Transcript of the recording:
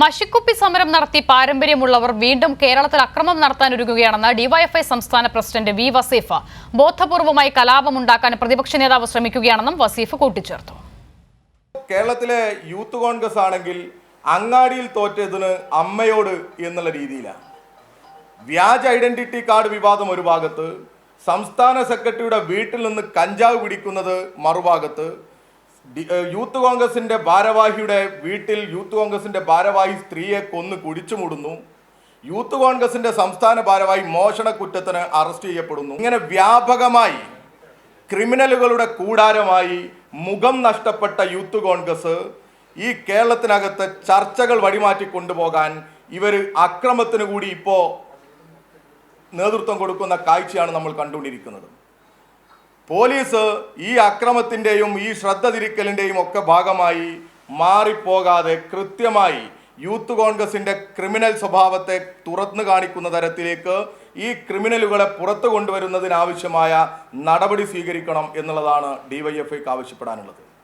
മഷിക്കുപ്പി സമരം നടത്തി പാരമ്പര്യമുള്ളവർ വീണ്ടും കേരളത്തിൽ അക്രമം നടത്താൻ ഒരുങ്ങുകയാണെന്ന് ഡിവൈഎഫ്ഐ സംസ്ഥാന പ്രസിഡന്റ് വി വസീഫ്. ബോധപൂർവമായി കലാപമുണ്ടാക്കാൻ പ്രതിപക്ഷ നേതാവ് ശ്രമിക്കുകയാണെന്നും വസീഫ് കൂട്ടിച്ചേർത്തു. കേരളത്തിലെ യൂത്ത് കോൺഗ്രസ് ആണെങ്കിൽ അങ്ങാടിയിൽ തോറ്റതിന് അമ്മയോട് എന്നുള്ള രീതിയിലാണ്. വ്യാജ ഐഡന്റിറ്റി കാർഡ് വിവാദം ഒരു ഭാഗത്ത് സംസ്ഥാന സെക്രട്ടറിയുടെ വീട്ടിൽ നിന്ന് കഞ്ചാവ് പിടിക്കുന്നത് മറുഭാഗത്ത് യൂത്ത് കോൺഗ്രസിന്റെ ഭാരവാഹിയുടെ വീട്ടിൽ യൂത്ത് കോൺഗ്രസിന്റെ ഭാരവാഹി സ്ത്രീയെ കൊന്ന് കുടിച്ചുമൂടുന്നു യൂത്ത് കോൺഗ്രസിന്റെ സംസ്ഥാന ഭാരവാഹി മോഷണ കുറ്റത്തിന് അറസ്റ്റ് ചെയ്യപ്പെടുന്നു. ഇങ്ങനെ വ്യാപകമായി ക്രിമിനലുകളുടെ കൂടാരമായി മുഖം നഷ്ടപ്പെട്ട യൂത്ത് കോൺഗ്രസ് ഈ കേരളത്തിനകത്ത് ചർച്ചകൾ വഴിമാറ്റി കൊണ്ടുപോകാൻ ഇവർ അക്രമത്തിന് കൂടി ഇപ്പോൾ നേതൃത്വം കൊടുക്കുന്ന കാഴ്ചയാണ് നമ്മൾ കണ്ടുകൊണ്ടിരിക്കുന്നത്. പോലീസ് ഈ അക്രമത്തിന്റെയും ഈ ശ്രദ്ധ തിരിക്കലിന്റെയും ഒക്കെ ഭാഗമായി മാറിപ്പോകാതെ കൃത്യമായി യൂത്ത് കോൺഗ്രസിന്റെ ക്രിമിനൽ സ്വഭാവത്തെ തുറന്നു കാണിക്കുന്ന തരത്തിലേക്ക് ഈ ക്രിമിനലുകളെ പുറത്തു കൊണ്ടുവരുന്നതിനാവശ്യമായ നടപടി സ്വീകരിക്കണം എന്നുള്ളതാണ് ഡിവൈഎഫ്ഐക്ക് ആവശ്യപ്പെടാനുള്ളത്.